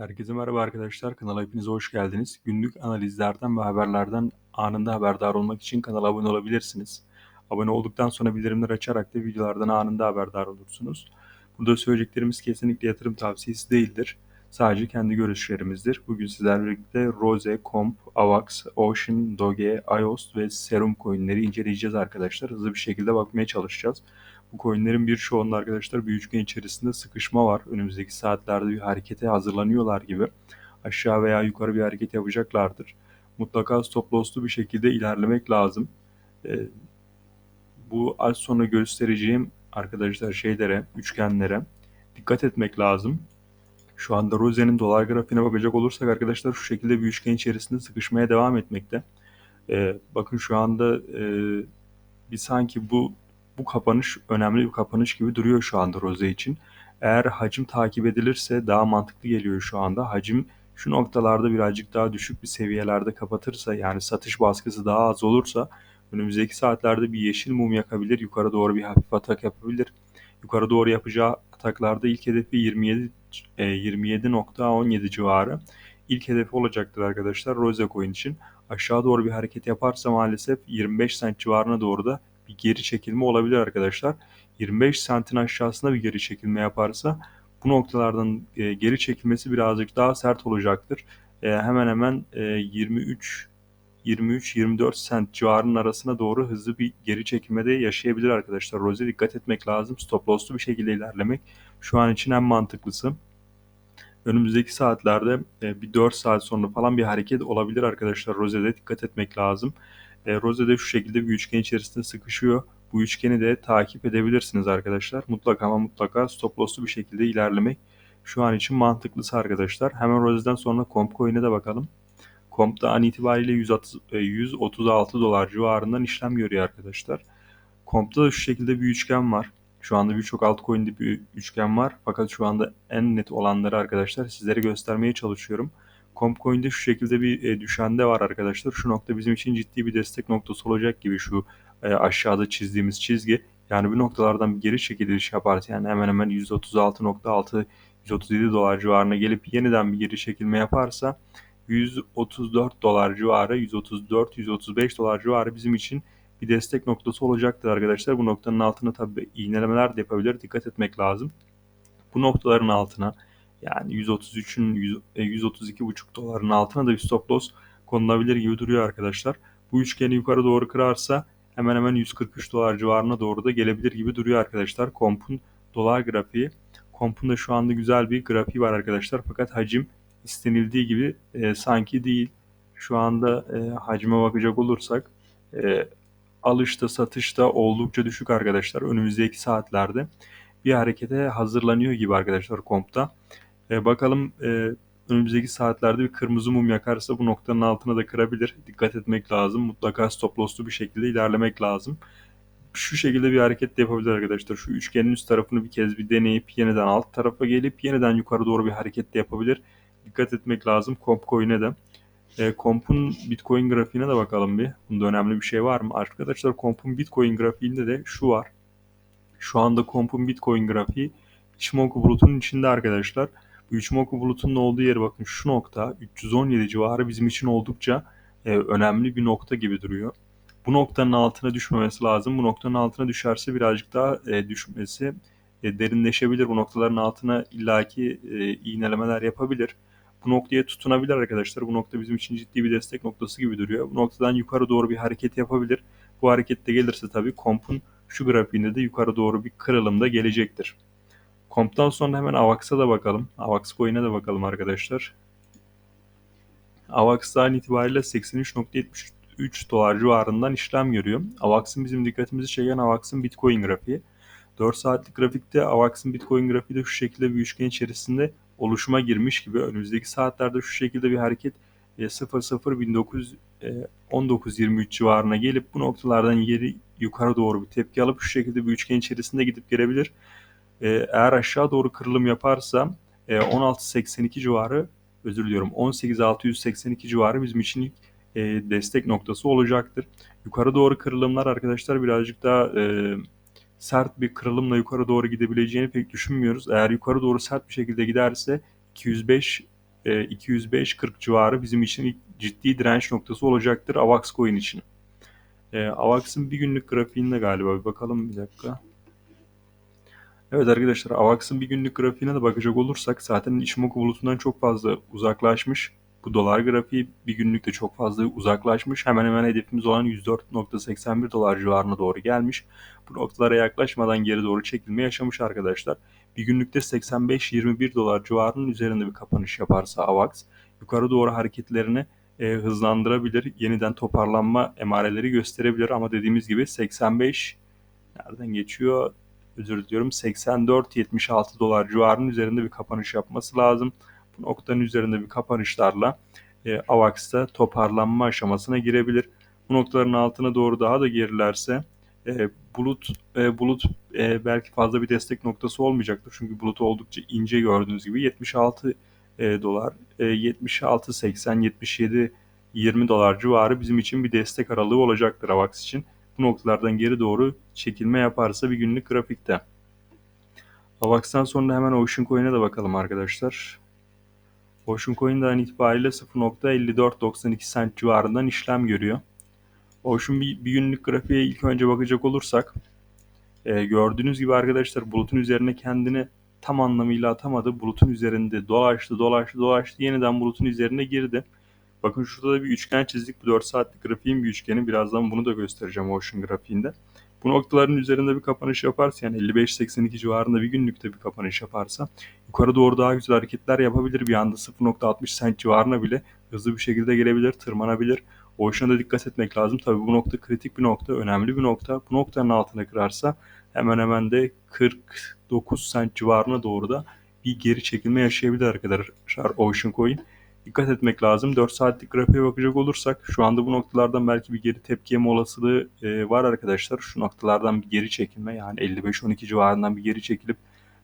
Herkese merhaba arkadaşlar. Kanala hepiniz hoş geldiniz. Günlük analizlerden ve haberlerden anında haberdar olmak için kanala abone olabilirsiniz. Abone olduktan sonra bildirimleri açarak da videolardan anında haberdar olursunuz. Burada söyleyeceklerimiz kesinlikle yatırım tavsiyesi değildir. Sadece kendi görüşlerimizdir. Bugün sizlerle birlikte Rose, Comp, Avax, Ocean, Doge, IOS ve Serum coinleri inceleyeceğiz arkadaşlar. Hızlı bir şekilde bakmaya çalışacağız. Bu coinlerin birçoğunda arkadaşlar bir üçgen içerisinde sıkışma var. Önümüzdeki saatlerde bir harekete hazırlanıyorlar gibi. Aşağı veya yukarı bir hareket yapacaklardır. Mutlaka stop loss'lu bir şekilde ilerlemek lazım. Ee, bu az sonra göstereceğim arkadaşlar şeylere, üçgenlere dikkat etmek lazım. Şu anda Rose'nin dolar grafiğine bakacak olursak arkadaşlar şu şekilde bir üçgen içerisinde sıkışmaya devam etmekte. Ee, bakın şu anda e, bir sanki bu bu kapanış önemli bir kapanış gibi duruyor şu anda Rose için. Eğer hacim takip edilirse daha mantıklı geliyor şu anda. Hacim şu noktalarda birazcık daha düşük bir seviyelerde kapatırsa yani satış baskısı daha az olursa önümüzdeki saatlerde bir yeşil mum yakabilir. Yukarı doğru bir hafif atak yapabilir. Yukarı doğru yapacağı ataklarda ilk hedefi 27 27.17 e, civarı ilk hedefi olacaktır arkadaşlar Rose Coin için. Aşağı doğru bir hareket yaparsa maalesef 25 cent civarına doğru da bir geri çekilme olabilir arkadaşlar. 25 sentin aşağısında bir geri çekilme yaparsa bu noktalardan e, geri çekilmesi birazcık daha sert olacaktır. E, hemen hemen 23 23-24 sent civarının arasına doğru hızlı bir geri çekilmede yaşayabilir arkadaşlar. Rose dikkat etmek lazım. Stop loss'lu bir şekilde ilerlemek şu an için en mantıklısı. Önümüzdeki saatlerde e, bir 4 saat sonra falan bir hareket olabilir arkadaşlar. Rose'de dikkat etmek lazım. E, Rose'de şu şekilde bir üçgen içerisinde sıkışıyor. Bu üçgeni de takip edebilirsiniz arkadaşlar. Mutlaka ama mutlaka stop loss'lu bir şekilde ilerlemek şu an için mantıklısı arkadaşlar. Hemen Rose'den sonra Compcoin'e de bakalım. Comp'ta an itibariyle 136 e, dolar civarından işlem görüyor arkadaşlar. Comp'ta da şu şekilde bir üçgen var. Şu anda birçok altcoin'de bir üçgen var. Fakat şu anda en net olanları arkadaşlar sizlere göstermeye çalışıyorum. Compcoin'de şu şekilde bir e, düşende var arkadaşlar. Şu nokta bizim için ciddi bir destek noktası olacak gibi şu e, aşağıda çizdiğimiz çizgi. Yani bu noktalardan bir geri çekiliş yaparsa yani hemen hemen 136.6 137 dolar civarına gelip yeniden bir geri çekilme yaparsa 134 dolar civarı 134-135 dolar civarı bizim için bir destek noktası olacaktır arkadaşlar. Bu noktanın altına tabi iğnelemeler de yapabilir. Dikkat etmek lazım. Bu noktaların altına yani 133'ün 132,5 e, doların altına da bir stop loss konulabilir gibi duruyor arkadaşlar. Bu üçgeni yukarı doğru kırarsa hemen hemen 143 dolar civarına doğru da gelebilir gibi duruyor arkadaşlar. Komp'un dolar grafiği. Komp'un da şu anda güzel bir grafiği var arkadaşlar. Fakat hacim istenildiği gibi e, sanki değil. Şu anda e, hacme bakacak olursak e, alışta satışta oldukça düşük arkadaşlar. Önümüzdeki saatlerde bir harekete hazırlanıyor gibi arkadaşlar kompta. E, bakalım e, önümüzdeki saatlerde bir kırmızı mum yakarsa bu noktanın altına da kırabilir. Dikkat etmek lazım. Mutlaka stop loss'lu bir şekilde ilerlemek lazım. Şu şekilde bir hareket de yapabilir arkadaşlar. Şu üçgenin üst tarafını bir kez bir deneyip yeniden alt tarafa gelip yeniden yukarı doğru bir hareket de yapabilir. Dikkat etmek lazım Comp Coin'e de. E, Comp'un Bitcoin grafiğine de bakalım bir. Bunda önemli bir şey var mı? Arkadaşlar Comp'un Bitcoin grafiğinde de şu var. Şu anda Comp'un Bitcoin grafiği Ichimoku bulutunun içinde arkadaşlar. Bu Ichimoku bulutunun olduğu yeri bakın şu nokta 317 civarı bizim için oldukça e, önemli bir nokta gibi duruyor. Bu noktanın altına düşmemesi lazım. Bu noktanın altına düşerse birazcık daha e, düşmesi e, derinleşebilir. Bu noktaların altına illaki e, iğnelemeler yapabilir bu noktaya tutunabilir arkadaşlar. Bu nokta bizim için ciddi bir destek noktası gibi duruyor. Bu noktadan yukarı doğru bir hareket yapabilir. Bu harekette gelirse tabii kompun şu grafiğinde de yukarı doğru bir kırılım da gelecektir. Komp'tan sonra hemen AVAX'a da bakalım. AVAX coin'e de bakalım arkadaşlar. AVAX'ta an itibariyle 83.73 dolar civarından işlem görüyor. AVAX'ın bizim dikkatimizi çeken AVAX'ın Bitcoin grafiği. 4 saatlik grafikte AVAX'ın Bitcoin grafiği de şu şekilde bir üçgen içerisinde oluşuma girmiş gibi önümüzdeki saatlerde şu şekilde bir hareket 00 1923 civarına gelip bu noktalardan yeri yukarı doğru bir tepki alıp şu şekilde bir üçgen içerisinde gidip gelebilir. E, eğer aşağı doğru kırılım yaparsa 16.82 e, civarı özür diliyorum 18.682 civarı bizim için e, destek noktası olacaktır. Yukarı doğru kırılımlar arkadaşlar birazcık daha sert bir kırılımla yukarı doğru gidebileceğini pek düşünmüyoruz. Eğer yukarı doğru sert bir şekilde giderse 205 e, 205-40 civarı bizim için ciddi direnç noktası olacaktır AVAX coin için. E, AVAX'ın bir günlük grafiğinde galiba bir bakalım bir dakika. Evet arkadaşlar AVAX'ın bir günlük grafiğine de bakacak olursak zaten Ichimoku bulutundan çok fazla uzaklaşmış. Bu dolar grafiği bir günlükte çok fazla uzaklaşmış. Hemen hemen hedefimiz olan 104.81 dolar civarına doğru gelmiş. Bu noktalara yaklaşmadan geri doğru çekilme yaşamış arkadaşlar. Bir günlükte 85-21 dolar civarının üzerinde bir kapanış yaparsa AVAX yukarı doğru hareketlerini e, hızlandırabilir. Yeniden toparlanma emareleri gösterebilir ama dediğimiz gibi 85 nereden geçiyor? Özür diliyorum 84-76 dolar civarının üzerinde bir kapanış yapması lazım. Noktanın üzerinde bir kapanışlarla e, AVAX'ta toparlanma aşamasına girebilir. Bu noktaların altına doğru daha da gerilerse e, bulut e, bulut e, belki fazla bir destek noktası olmayacaktır. Çünkü bulut oldukça ince gördüğünüz gibi 76 e, dolar, e, 76 80 77 20 dolar civarı bizim için bir destek aralığı olacaktır AVAX için. Bu noktalardan geri doğru çekilme yaparsa bir günlük grafikte. AVAX'tan sonra hemen Ocean Coin'e de bakalım arkadaşlar. Ocean Coin an itibariyle 0.5492 cent civarından işlem görüyor. Ocean bir, bir günlük grafiğe ilk önce bakacak olursak e, gördüğünüz gibi arkadaşlar bulutun üzerine kendini tam anlamıyla atamadı. Bulutun üzerinde dolaştı, dolaştı, dolaştı. Yeniden bulutun üzerine girdi. Bakın şurada da bir üçgen çizdik. Bu 4 saatlik grafiğin bir üçgeni. Birazdan bunu da göstereceğim Ocean grafiğinde. Bu noktaların üzerinde bir kapanış yaparsa yani 55-82 civarında bir günlükte bir kapanış yaparsa yukarı doğru daha güzel hareketler yapabilir. Bir anda 0.60 cent civarına bile hızlı bir şekilde gelebilir, tırmanabilir. Ocean'a da dikkat etmek lazım. Tabii bu nokta kritik bir nokta, önemli bir nokta. Bu noktanın altına kırarsa hemen hemen de 49 cent civarına doğru da bir geri çekilme yaşayabilir arkadaşlar Ocean Coin. Dikkat etmek lazım. 4 saatlik grafiğe bakacak olursak şu anda bu noktalardan belki bir geri tepki yeme olasılığı e, var arkadaşlar. Şu noktalardan bir geri çekilme yani 55-12 civarından bir geri çekilip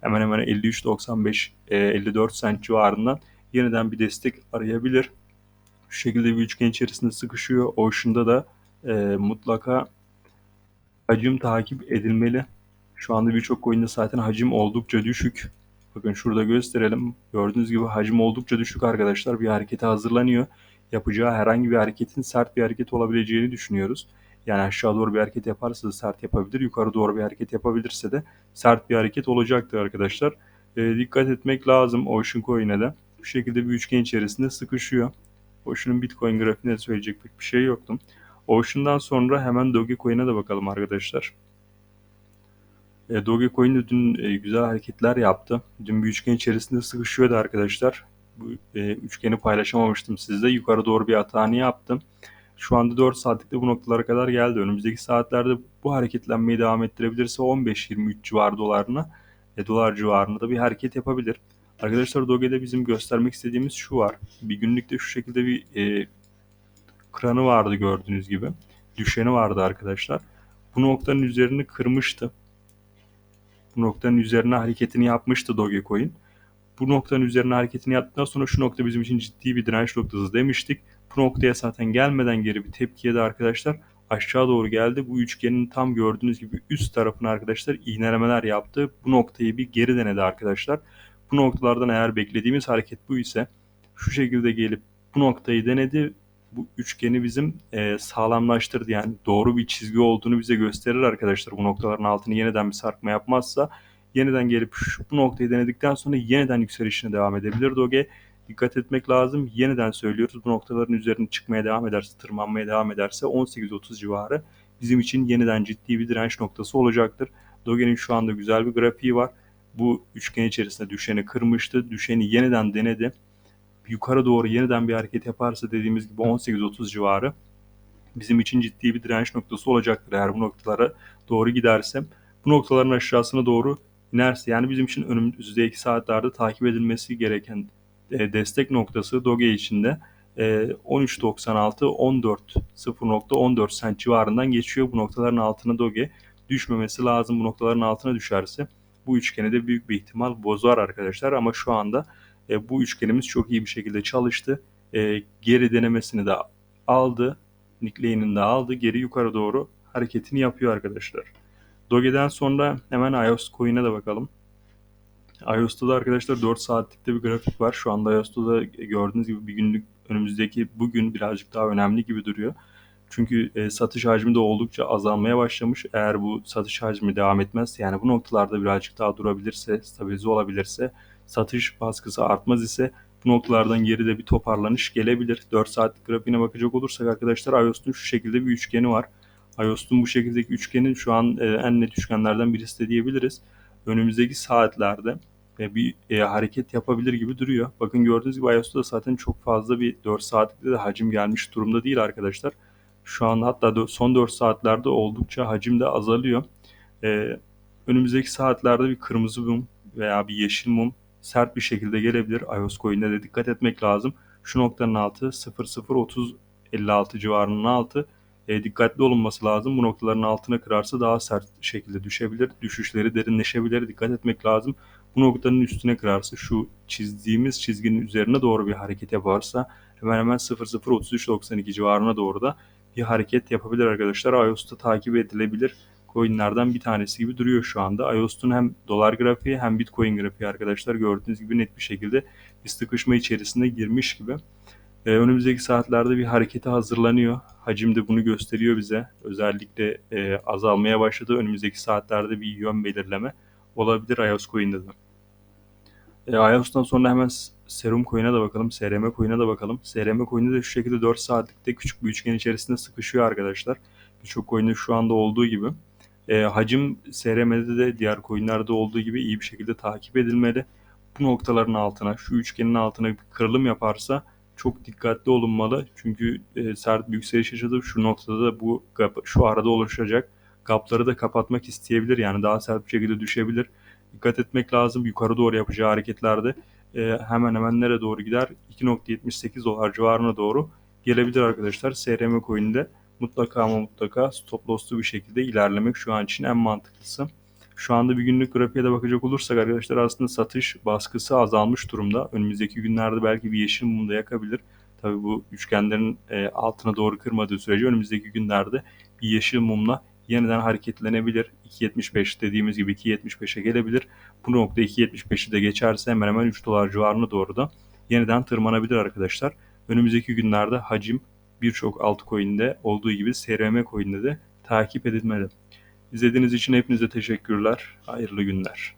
hemen hemen 53.95 e, 54 cent civarından yeniden bir destek arayabilir. Şu şekilde bir üçgen içerisinde sıkışıyor. Ocean'da da e, mutlaka hacim takip edilmeli. Şu anda birçok oyunda zaten hacim oldukça düşük. Bakın şurada gösterelim. Gördüğünüz gibi hacim oldukça düşük arkadaşlar. Bir harekete hazırlanıyor. Yapacağı herhangi bir hareketin sert bir hareket olabileceğini düşünüyoruz. Yani aşağı doğru bir hareket yaparsa da sert yapabilir. Yukarı doğru bir hareket yapabilirse de sert bir hareket olacaktır arkadaşlar. E, dikkat etmek lazım Ocean Coin'e de. Bu şekilde bir üçgen içerisinde sıkışıyor. Ocean'ın Bitcoin grafiğinde söyleyecek pek bir şey yoktu. Ocean'dan sonra hemen Dogecoin'e de bakalım arkadaşlar. E, Dogecoin de dün e, güzel hareketler yaptı. Dün bir üçgen içerisinde sıkışıyordu arkadaşlar. Bu e, üçgeni paylaşamamıştım sizde. Yukarı doğru bir atağını yaptım. Şu anda 4 saatlikte bu noktalara kadar geldi. Önümüzdeki saatlerde bu hareketlenmeyi devam ettirebilirse 15-23 civarı dolarına, e, dolar civarında da bir hareket yapabilir. Arkadaşlar Doge'de bizim göstermek istediğimiz şu var. Bir günlükte şu şekilde bir e, kranı vardı gördüğünüz gibi. Düşeni vardı arkadaşlar. Bu noktanın üzerini kırmıştı. Bu noktanın üzerine hareketini yapmıştı Dogecoin. Bu noktanın üzerine hareketini yaptıktan sonra şu nokta bizim için ciddi bir direnç noktası demiştik. Bu noktaya zaten gelmeden geri bir tepkiye de arkadaşlar aşağı doğru geldi. Bu üçgenin tam gördüğünüz gibi üst tarafına arkadaşlar iğnelemeler yaptı. Bu noktayı bir geri denedi arkadaşlar. Bu noktalardan eğer beklediğimiz hareket bu ise şu şekilde gelip bu noktayı denedi. Bu üçgeni bizim e, sağlamlaştırdı. Yani doğru bir çizgi olduğunu bize gösterir arkadaşlar. Bu noktaların altını yeniden bir sarkma yapmazsa yeniden gelip şu, bu noktayı denedikten sonra yeniden yükselişine devam edebilir Doge. Dikkat etmek lazım. Yeniden söylüyoruz. Bu noktaların üzerine çıkmaya devam ederse, tırmanmaya devam ederse 18-30 civarı bizim için yeniden ciddi bir direnç noktası olacaktır. Doge'nin şu anda güzel bir grafiği var. Bu üçgen içerisinde düşeni kırmıştı. Düşeni yeniden denedi. Yukarı doğru yeniden bir hareket yaparsa dediğimiz gibi 18-30 civarı bizim için ciddi bir direnç noktası olacaktır eğer bu noktalara doğru gidersem. Bu noktaların aşağısına doğru inerse yani bizim için önümüzdeki saatlerde takip edilmesi gereken e, destek noktası Doge içinde 13.96 14 0.14 cent civarından geçiyor. Bu noktaların altına Doge düşmemesi lazım. Bu noktaların altına düşerse bu üçgeni de büyük bir ihtimal bozar arkadaşlar ama şu anda e, bu üçgenimiz çok iyi bir şekilde çalıştı. E, geri denemesini de aldı. Nicklay'ini de aldı. Geri yukarı doğru hareketini yapıyor arkadaşlar. Doge'den sonra hemen iOS coin'e de bakalım. iOS'ta da arkadaşlar 4 saatlikte bir grafik var. Şu anda iOS'ta da gördüğünüz gibi bir günlük önümüzdeki bugün birazcık daha önemli gibi duruyor. Çünkü e, satış hacmi de oldukça azalmaya başlamış. Eğer bu satış hacmi devam etmezse yani bu noktalarda birazcık daha durabilirse, stabilize olabilirse, satış baskısı artmaz ise bu noktalardan geride bir toparlanış gelebilir. 4 saatlik grafiğine bakacak olursak arkadaşlar iOS'un şu şekilde bir üçgeni var. iOS'un bu şekildeki üçgenin şu an e, en net üçgenlerden birisi de diyebiliriz. Önümüzdeki saatlerde e, bir e, hareket yapabilir gibi duruyor. Bakın gördüğünüz gibi iOS'ta zaten çok fazla bir 4 saatlikte de hacim gelmiş durumda değil arkadaşlar. Şu an hatta son 4 saatlerde oldukça hacim de azalıyor. Önümüzdeki saatlerde bir kırmızı mum veya bir yeşil mum sert bir şekilde gelebilir. iOS coin'de de dikkat etmek lazım. Şu noktanın altı 0030 56 civarının altı e, dikkatli olunması lazım. Bu noktaların altına kırarsa daha sert şekilde düşebilir. Düşüşleri derinleşebilir. Dikkat etmek lazım. Bu noktanın üstüne kırarsa şu çizdiğimiz çizginin üzerine doğru bir hareket yaparsa hemen hemen 0033.92 civarına doğru da bir hareket yapabilir arkadaşlar. iOS'ta takip edilebilir coinlerden bir tanesi gibi duruyor şu anda. iOS'un hem dolar grafiği hem Bitcoin grafiği arkadaşlar gördüğünüz gibi net bir şekilde bir sıkışma içerisinde girmiş gibi. Ee, önümüzdeki saatlerde bir harekete hazırlanıyor. Hacim de bunu gösteriyor bize. Özellikle e, azalmaya başladı. Önümüzdeki saatlerde bir yön belirleme olabilir iOS coin'de de. E, iOS'tan sonra hemen Serum coin'e de bakalım. SRM coin'e de bakalım. SRM coin'de de şu şekilde 4 saatlikte küçük bir üçgen içerisinde sıkışıyor arkadaşlar. Birçok coin'de şu anda olduğu gibi. E, hacim SRM'de de diğer coin'lerde olduğu gibi iyi bir şekilde takip edilmeli. Bu noktaların altına, şu üçgenin altına bir kırılım yaparsa çok dikkatli olunmalı. Çünkü e, sert bir yükseliş yaşadı. Şu noktada da bu şu arada oluşacak gapları da kapatmak isteyebilir. Yani daha sert bir şekilde düşebilir. Dikkat etmek lazım. Yukarı doğru yapacağı hareketlerde e, hemen hemen nereye doğru gider? 2.78 dolar civarına doğru gelebilir arkadaşlar. SRM coin'de mutlaka ama mutlaka stop loss'lu bir şekilde ilerlemek şu an için en mantıklısı. Şu anda bir günlük grafiğe de bakacak olursak arkadaşlar aslında satış baskısı azalmış durumda. Önümüzdeki günlerde belki bir yeşil mum da yakabilir. Tabi bu üçgenlerin e, altına doğru kırmadığı sürece önümüzdeki günlerde bir yeşil mumla yeniden hareketlenebilir. 2.75 dediğimiz gibi 2.75'e gelebilir. Bu nokta 2.75'i de geçerse hemen hemen 3 dolar civarına doğru da yeniden tırmanabilir arkadaşlar. Önümüzdeki günlerde hacim birçok altcoin'de olduğu gibi SRM coin'de de takip edilmeli. İzlediğiniz için hepinize teşekkürler. Hayırlı günler.